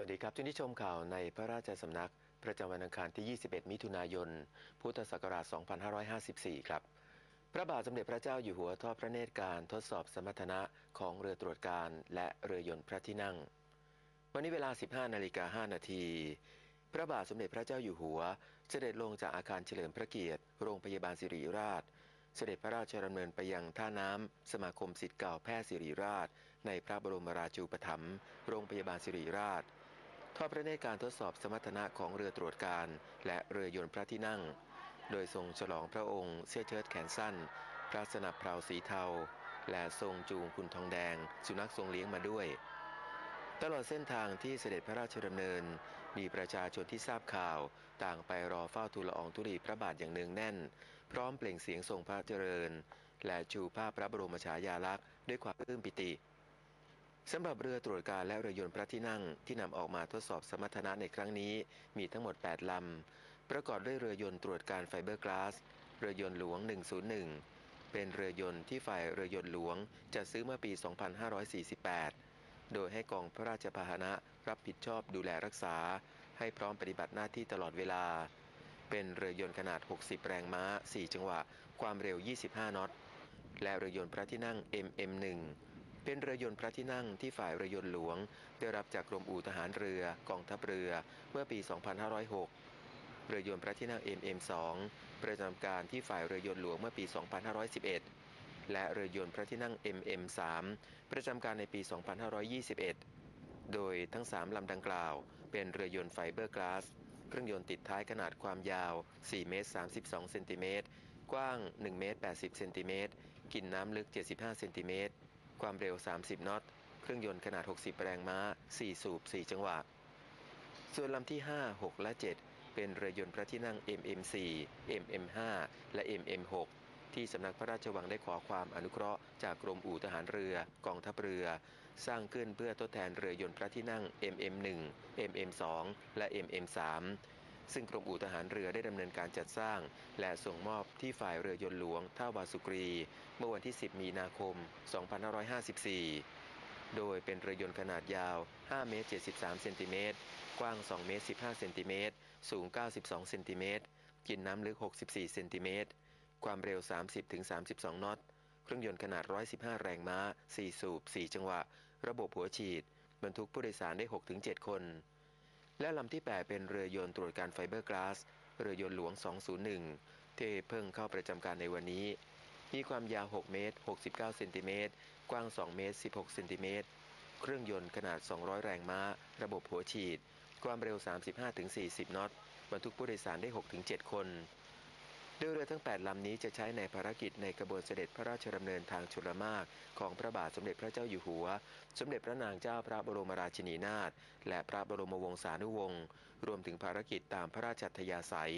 วัสดีครับทุกที่ชมข่าวในพระราชสำนัก ประจำวันอังคารที่ 21 มิถุนายน พุทธศักราช 2554 ครับ พระบาทสมเด็จพระเจ้าอยู่หัวทอดพระเนตรการทดสอบสมรรถนะของเรือตรวจการและเรือยนต์พระที่นั่ง วันนี้เวลา 15 นาฬิกา 5 นาที พระบาทสมเด็จพระเจ้าอยู่หัว เสด็จลงจากอาคารเฉลิมพระเกียรติ โรงพยาบาลสิริราช เสด็จพระราชดำเนินไปยังท่าน้ำสมาคมสิทธิ์เก่าแพทย์สิริราช ในพระบรมราชูปถัมภ์ โรงพยาบาลสิริราช ทอดพระเนตรการทดสอบสมรรถนะของเรือตรวจการ และเรือยนต์พระที่นั่ง โดยทรงฉลองพระองค์เสื้อเชิ้ตแขนสั้น พระสนับเพลาสีเทา และทรงจูงคุณทองแดง สุนัขทรงเลี้ยงมาด้วย ตลอดเส้นทางที่เสด็จพระราชดำเนิน มีประชาชนที่ทราบข่าว ต่างไปรอเฝ้าทูลละอองธุลีพระบาทอย่างเนืองแน่น พร้อมเปล่งเสียงทรงพระเจริญ และชูภาพพระบรมฉายาลักษณ์ด้วยความปลื้มปิติ สำหรับเรือตรวจการและเรือยนต์พระที่นั่งที่นำออกมาทดสอบสมรรถนะในครั้งนี้มีทั้งหมด 8 ลำ ประกอบด้วยเรือยนต์ตรวจการไฟเบอร์กลาส เรือยนต์หลวง 101 เป็นเรือยนต์ที่ฝ่ายเรือยนต์หลวงจัดซื้อเมื่อปี 2548 โดยให้กองพระราชพาหนะรับผิดชอบดูแลรักษา ให้พร้อมปฏิบัติหน้าที่ตลอดเวลา เป็นเรือยนต์ขนาด 60 แรงม้า 4 จังหวะ ความเร็ว 25น็อต และเรือยนต์พระที่นั่ง MM1 เป็นเรือยนต์พระที่นั่งที่ฝ่ายเรือยนต์หลวง ได้รับจากกรมอู่ทหารเรือกองทัพเรือเมื่อปี 2506 เรือยนต์พระที่นั่ง MM2 ประจำการที่ฝ่ายเรือยนต์หลวงเมื่อปี 2511 และเรือยนต์พระที่นั่ง MM3 ประจำการในปี 2521 โดยทั้ง 3 ลำดังกล่าว เป็นเรือยนต์ไฟเบอร์กลาสเครื่องยนต์ติดท้ายขนาดความยาว 4 เมตร 32 เซนติเมตร กว้าง 1 เมตร 80 เซนติเมตร กินน้ำลึก 75 เซนติเมตร ความเร็ว 30 น็อต เครื่องยนต์ขนาด 60 แรงม้า 4 สูบ 4 จังหวะ ส่วนลำที่ 5 6 และ 7 เป็นเรือยนต์พระที่นั่ง MM4 MM5 และ MM6 ที่สำนักพระราชวังได้ขอความอนุเคราะห์จากกรมอู่ทหารเรือกองทัพเรือ สร้างขึ้นเพื่อทดแทนเรือยนต์พระที่นั่ง MM1 MM2 และ MM3 ซึ่งกรมอู่ทหารเรือได้ดำเนินการจัดสร้าง และส่งมอบที่ฝ่ายเรือยนต์หลวงท่าวาสุกรี เมื่อวันที่ 10 มีนาคม 2554 โดยเป็นเรือยนต์ขนาดยาว 5 เมตร 73 เซนติเมตร กว้าง 2 เมตร 15 เซนติเมตร สูง 92 เซนติเมตร กินน้ำลึก 64 เซนติเมตร ความเร็ว 30-32 นอต เครื่องยนต์ขนาด 115 แรงม้า 4 สูบ 4 จังหวะ ระบบหัวฉีด บรรทุกผู้โดยสารได้ 6-7 คน และลำที่ 8 เป็นเรือยนต์ตรวจการไฟเบอร์กลาส เรือยนต์หลวง 201 ที่เพิ่งเข้าประจำการในวันนี้ มีความยาว 6 เมตร 69 เซนติเมตร กว้าง 2 เมตร 16 เซนติเมตร เครื่องยนต์ขนาด 200 แรงม้า ระบบหัวฉีด ความเร็ว 35-40 นอต บรรทุกผู้โดยสารได้ 6-7 คน ทั้ง 8 ลำนี้จะใช้ในภารกิจในกระบวนเสด็จพระราชดำเนินทางชลมากของพระบาทสมเด็จพระเจ้าอยู่หัว สมเด็จพระนางเจ้าพระบรมราชินีนาถและพระบรมวงศานุวงศ์รวมถึงภารกิจตามพระราชทยาศัย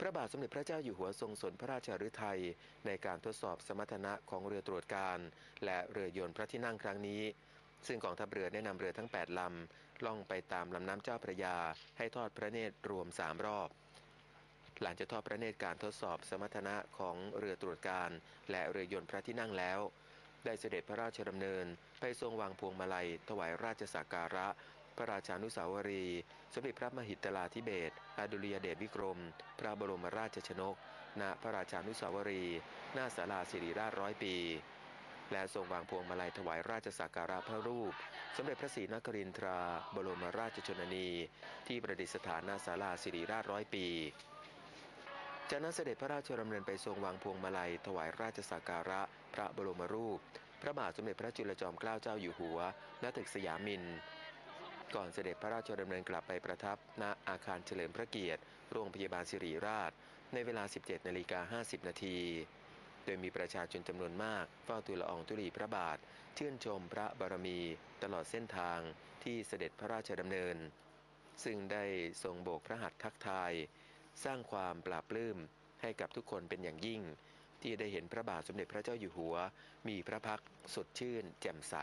พระบาทสมเด็จพระเจ้าอยู่หัวทรงสนพระราชฤทัยในการทดสอบสมรรถนะของเรือตรวจการ และเรือยนต์พระที่นั่งครั้งนี้ ซึ่งกองทัพเรือได้นำเรือทั้ง 8 ลำ ล่องไปตามลำน้ำเจ้าพระยา ให้ทอดพระเนตรรวม 3 รอบ หลังจากทอดพระเนตรการทดสอบสมรรถนะของเรือตรวจการ และเรือยนต์พระที่นั่งแล้ว ได้เสด็จพระราชดำเนิน ไปทรงวางพวงมาลัย ถวายราชสักการะ พระราชานุสาวรี สมเด็จพระมหิตลาธิเบศรอดุลยเดชวิกรม พระบรมราชชนก ณ พระราชานุสาวรี หน้าศาลาสิริราชร้อยปีและทรงวางพวงมาลัยถวายราชสักการะพระรูป สมเด็จพระศรีนครินทรา บรมราชชนนี ที่ประดิษฐานหน้าศาลาสิริราชร้อยปี จากนั้นเสด็จพระราชดำเนินไปทรงวางพวงมาลัย ถวายราชสักการะ พระบรมรูป พระบาทสมเด็จพระจุลจอมเกล้าเจ้าอยู่หัว ณ ตึกสยามิน ก่อนเสด็จพระราชดำเนินกลับไปประทับ ณ อาคารเฉลิมพระเกียรติ โรงพยาบาลสิริราช ในเวลา 17นาฬิกา50 นาที โดยมีประชาชนจำนวนมากเฝ้าทูลละอองธุลีพระบาท ชื่นชมพระบารมี ตลอดเส้นทางที่เสด็จพระราชดำเนิน ซึ่งได้ทรงโบกพระหัตถ์ทักทาย สร้างความปลาบปลื้มให้กับทุกคนเป็นอย่างยิ่ง ที่ได้เห็นพระบาทสมเด็จพระเจ้าอยู่หัว มีพระพักตร์สดชื่น แจ่มใส